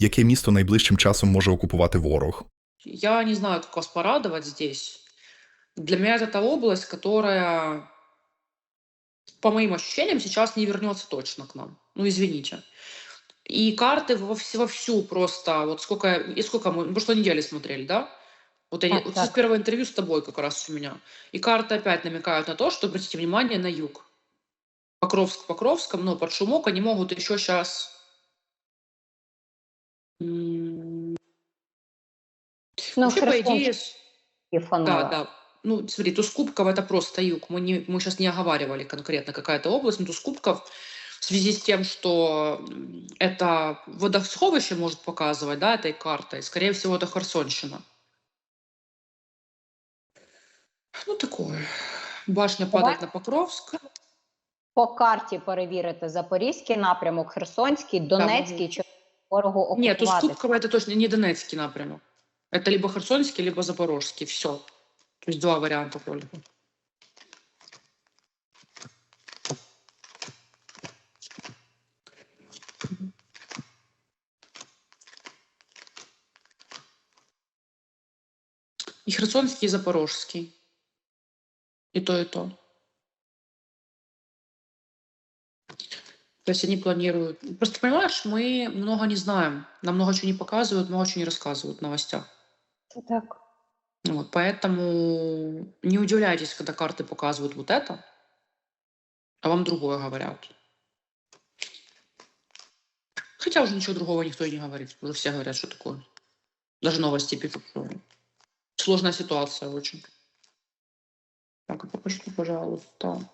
Яке місто найближчим часом може окупувати ворог? Я не знаю, как вас порадовать здесь. Для меня это та область, которая, по моим ощущениям, сейчас не вернется точно к нам. Ну, извините. И карты во вс- вовсю просто, вот сколько, и сколько мы, мы прошлой неделе смотрели, да? Вот, я, Так, вот так. с первого интервью с тобой как раз у меня. И карты опять намекают на то, что, обратите внимание, на юг. Покровск, Покровском, но под шумок они могут еще сейчас... Ну, Вообще, по Херсон идее, ж с- і да, фанила. да. Ну, смотри, туз кубков это просто юг. Мы, не, мы сейчас не оговаривали конкретно какая-то область, но туз кубков в связи с тем, что м, это водосховище может показывать, да, этой картой, скорее всего, это Херсонщина. Ну, такое. Башня падает на Покровск. По карті перевірити Запорізький напрямок, Херсонський, Донецький, чи ворогу окупувати. Ні, то Скупкова це точно не Донецький напрямок. Це либо Херсонський, либо Запорожський. Все. Тобто два варіанти Ольга. І Херсонський, і Запорожський. І то, і то. То есть они планируют. Просто понимаешь, мы много не знаем. Нам много чего не показывают, много чего не рассказывают в новостях. Так. Вот, поэтому не удивляйтесь, когда карты показывают вот это, а вам другое говорят. Хотя уже ничего другого никто и не говорит. Уже все говорят, что такое. Даже новости пишут, что сложная ситуация очень. Так, покажите, пожалуйста.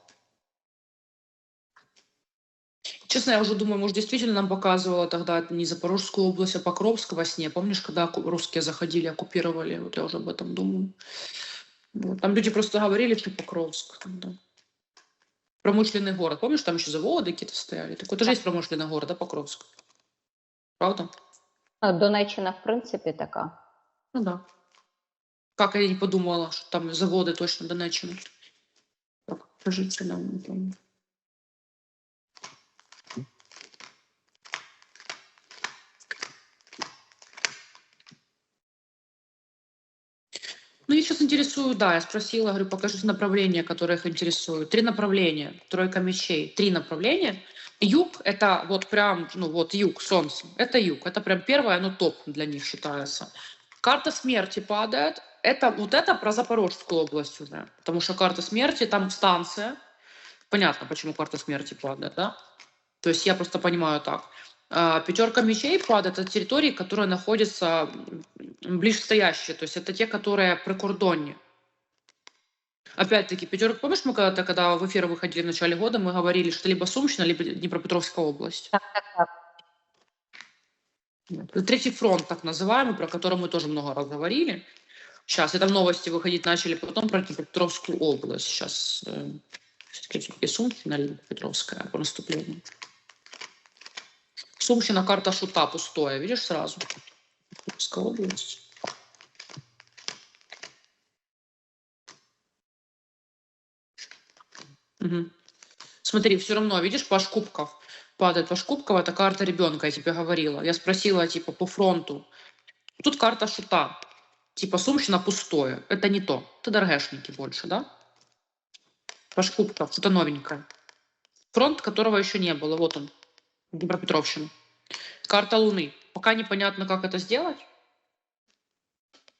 Честно, я уже думаю, может, действительно нам показывала тогда не Запорожскую область, а Покровск во сне. Помнишь, когда русские заходили, оккупировали? Вот я уже об этом думаю. Вот. Там люди просто говорили, что Покровск. тогда. Промышленный город. Помнишь, там еще заводы какие-то стояли? Так это же есть промышленный город, да, Покровск? Правда? Ну, Донеччина, в принципі, така. Ну да. Как я не подумала, что там заводы точно Донеччина. Так, нам. там. Ну, я сейчас интересую, да, я спросила, говорю, покажите направления, которые их интересуют. Три направления, тройка мечей, три направления. Юг — это вот прям, ну вот юг, солнце, это юг, это прям первое, ну топ для них считается. Карта смерти падает, это вот это про Запорожскую область уже, потому что карта смерти, там станция, понятно, почему карта смерти падает, да? То есть я просто понимаю так. А, Пятерка мечей падает от территории, которые находятся м, ближстоящие, то есть это те, которые прикордонні. Опять-таки, пятерка, помнишь, мы когда-то, когда в эфир выходили в начале года, мы говорили, что либо Сумщина, либо Днепропетровская область. Так, так, так. Вот. Третий фронт, так называемый, про который мы тоже много раз говорили. Сейчас, это в новости выходить начали, потом про Днепропетровскую область. Сейчас э, все-таки Сумщина или Днепропетровская по наступлению. Сумщина, карта шута пустое, видишь сразу? Днепропетровская область. Мгм. Смотри, все равно, видишь, Паш Кубков падает. Паш Кубков — это карта ребенка, я тебе говорила. Я спросила, типа, по фронту. Тут карта шута. Типа, Сумщина пустое. Это не то. Это ДРГшники больше, да? Паш Кубков, что-то новенькое. Фронт, которого еще не было. Вот он, Днепропетровщина. Карта Луны. Пока непонятно, как это сделать.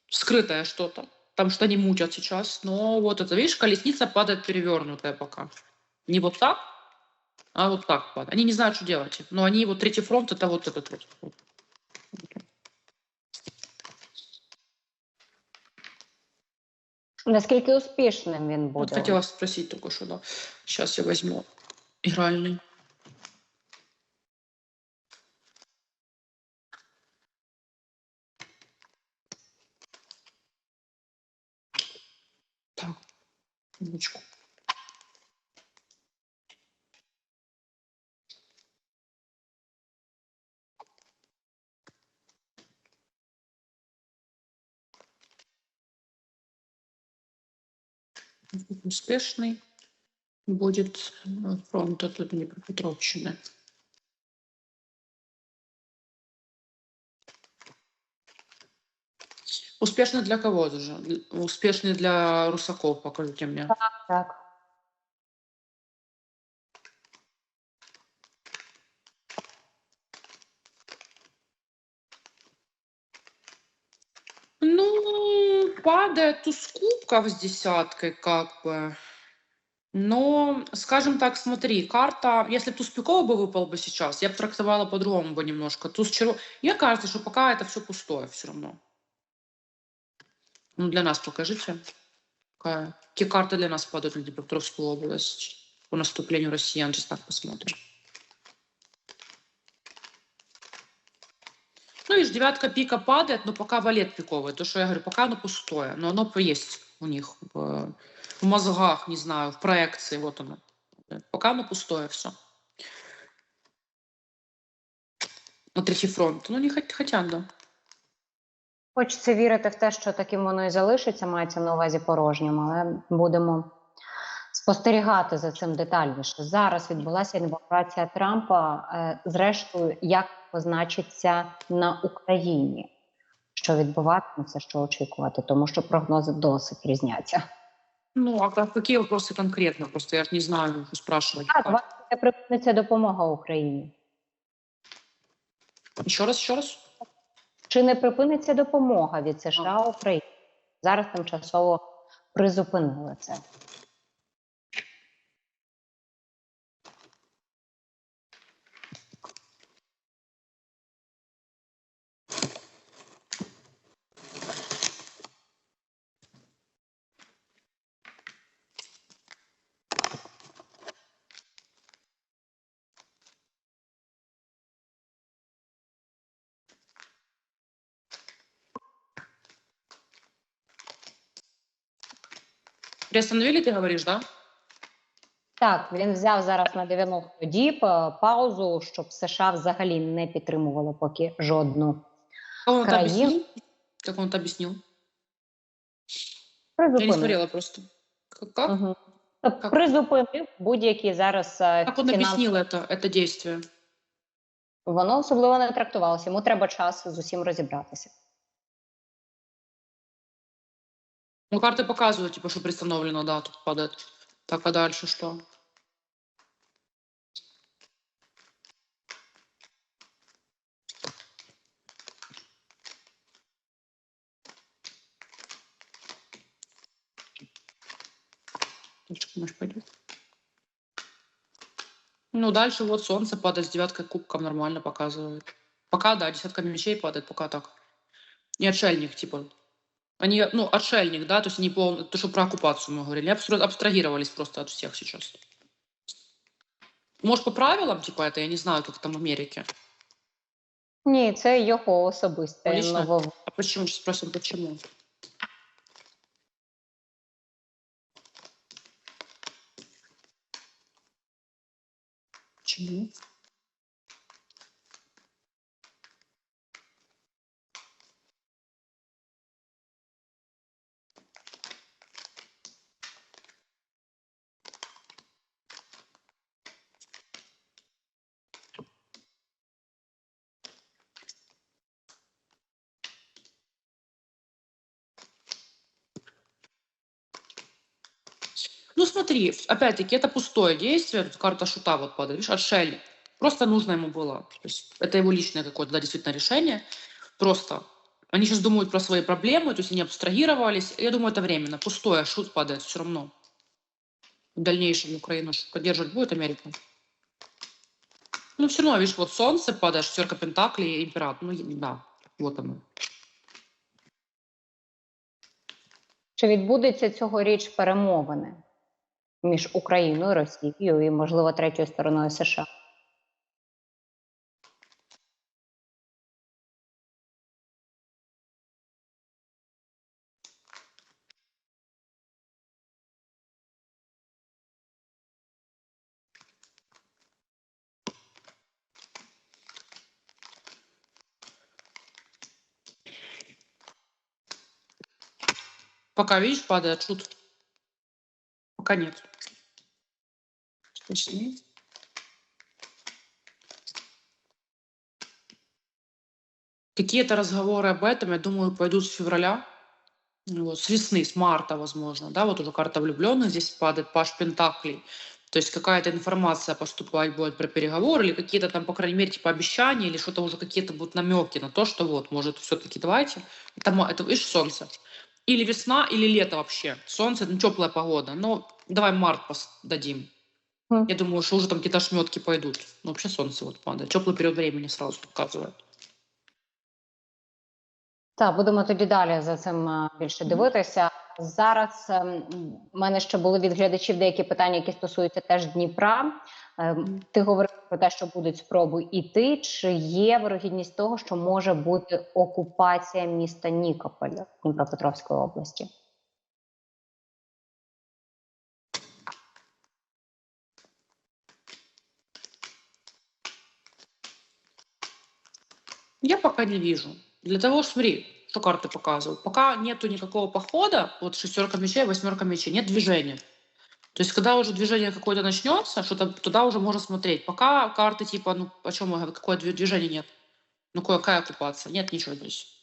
Скрытое что-то. Там что они мутят сейчас. Но вот это, видишь, колесница падает перевернутая пока. Не вот так, а вот так падает. Они не знают, что делать. Но они, вот третий фронт, это вот этот вот. Наскільки успішним він Вот буде? хотела спросить только что, да. Сейчас я возьму игральный. Так, минуточку. Успешный будет э, фронт от Днепропетровщины. Успешный для кого же? Успешный для русаков, покажите мне. Так. Ну, падает туз кубков с десяткой, как бы. Но, скажем так, смотри, карта, если туз пиков бы выпал бы сейчас, я бы трактовала по-другому бы немножко. Туз черв... Мне кажется, что пока это все пустое все равно. Ну, для нас покажите. Какая... Какие карты для нас падают на Днепропетровскую область по наступлению россиян? Сейчас так посмотрим. Ну, видишь, девятка пика падает, но пока валет пиковый. То, что я говорю, пока оно пустое, но оно есть у них в, в мозгах, не знаю, в проекции, вот оно. Пока оно пустое все. На третій фронт. Ну, не хот- хотят, да. Хочеться вірити в те, що таким воно і залишиться, мається на увазі порожнім, але будемо спостерігати за цим детальніше. Зараз відбулася інавгурація Трампа. Е, Зрештою, як позначиться на Україні, що відбуватиметься, що очікувати, тому що прогнози досить різняться. Ну, а как- какие вопросы конкретно? Просто я ж не знаю, спрашивать. Так, вас припиниться допомога Україні. Еще раз, еще раз. Чи не припиниться допомога від США Україні? Зараз тимчасово призупинили це. Приостановили, ты говоришь, да? Так, він взяв зараз на 90 діб е, паузу, щоб США взагалі не підтримувало поки жодну Как он это Краин. объяснил? Как он это объяснил? Я не призупинив. смотрела просто. Как? как? Угу. Тобто Как? призупинив будь-які зараз е, Как он фінансові- объяснил это, это действие? Воно особливо не трактувалося. Йому треба час з усім розібратися. Ну, карты показывают, типа, что пристановлено, да, тут падает. Так, а дальше что? Дальше, думаешь, пойдет? Ну, дальше вот солнце падает с девяткой кубком, нормально показывает. Пока, да, десятка мечей падает, пока так. И отшельник, типа, они, ну, отшельник, да, то есть не пол, то, что про оккупацию мы говорили, абстра- абстрагировались просто от всех сейчас. Может, по правилам, типа, это, я не знаю, как там в Америке. Ні, це його особисте Лично? ново. А почему? Сейчас спросим, почему? Почему? Ну смотри, опять-таки, это пустое действие, тут карта шута вот падает, видишь, отшельник. Просто нужно ему было. То есть это его личное какое-то, да, действительно решение. Просто они сейчас думают про свои проблемы, то есть они абстрагировались. Я думаю, это временно. Пустое, шут падает все равно. В дальнейшем Украину ж поддерживать будет Америка. Ну, все равно, видишь, вот солнце падает, шестерка пентаклей, император. Ну, е- да, вот оно. Чи відбудеться цьогоріч перемовини між Україною, Росією і, можливо, третьою стороною США? Пока, видишь, падает шут. Пока нет. Точнее. Какие-то разговоры об этом, я думаю, пойдут с февраля. Вот, с весны, с марта, возможно, да, вот уже карта влюбленных здесь падает, Паш Пентаклей. То есть какая-то информация поступать будет про переговоры или какие-то там, по крайней мере, типа обещания или что-то уже какие-то будут намеки на то, что вот, может, все-таки давайте. Это, ма- это видишь, солнце. Или весна, или лето вообще. Солнце, ну, теплая погода. Ну, давай март дадим. Я думаю, что уже там какие-то шметки пойдут. Ну, вообще солнце вот падает. Теплый период времени сразу показывает. Так, будемо тоді далі за цим більше дивитися. Зараз ем, в мене ще були від глядачів деякі питання, які стосуються теж Дніпра. Ем, Ти говорив про те, що будуть спроби іти. Чи є вирогідність того, що може бути окупація міста Нікополя Дніпропетровської області? Я пока не вижу. Для того, смотри, что карты показывают. Пока нету никакого похода, вот шестерка мечей, восьмерка мечей, нет движения. То есть, когда уже движение какое-то начнется, что-то туда уже можно смотреть. Пока карты типа, ну, о чем я говорю, какое дви- движение нет. Ну, какая оккупация? Нет ничего здесь.